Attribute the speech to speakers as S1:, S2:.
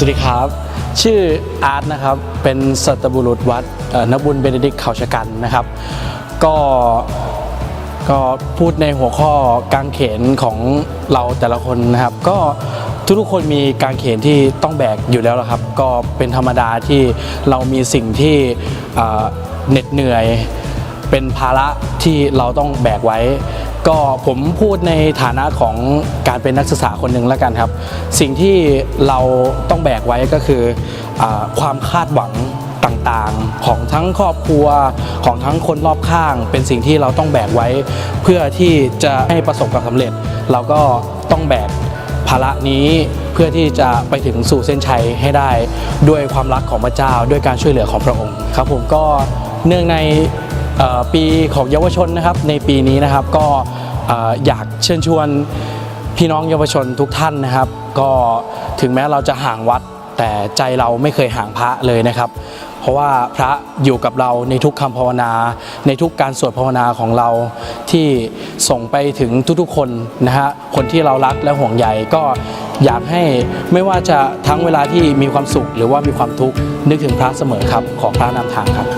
S1: สวัสดีครับ ชื่ออาร์ตนะครับ เป็นสัตบุรุษวัดนบุญเบเนดิกเขาชะกันนะครับ ก็ก็พูดในหัวข้อกางเขนของเราแต่ละคนนะครับ ก็ทุกๆคนมีกางเขนที่ต้องแบกอยู่แล้วละครับ ก็เป็นธรรมดาที่เรามีสิ่งที่เหน็ดเหนื่อย เป็นภาระที่เราต้องแบกไว้ ก็ผมพูดในฐานะของการเป็นนักศึกษาคนหนึ่งแล้วกันครับ สิ่งที่เราต้องแบกไว้ก็คืออความคาดหวังต่างๆ ของทั้งครอบครัวของทั้งคนรอบข้าง เป็นสิ่งที่เราต้องแบกไว้ เพื่อที่จะให้ประสบความสำเร็จ เราก็ต้องแบกภาระนี้เพื่อที่จะไปถึงสู่เส้นชัยให้ได้ ด้วยความรักของพระเจ้า ด้วยการช่วยเหลือของพระองค์ครับผมก็เนื่องใน ปีของเยาวชนนะครับในปีนี้นะครับก็เอ่ออยากเชิญชวนพี่น้องเยาวชนทุกท่านนะครับ ก็ถึงแม้เราจะห่างวัดแต่ใจเราไม่เคยห่างพระเลยนะครับ เพราะว่าพระอยู่กับเราในทุกคำภาวนา ในทุกการสวดภาวนาของเราที่ส่งไปถึงทุกๆคนนะฮะคนที่เรารักและห่วงใยก็อยากให้ไม่ว่าจะทั้งเวลาที่มีความสุขหรือว่ามีความทุกข์นึกถึงพระเสมอครับ ขอพระนำทางครับ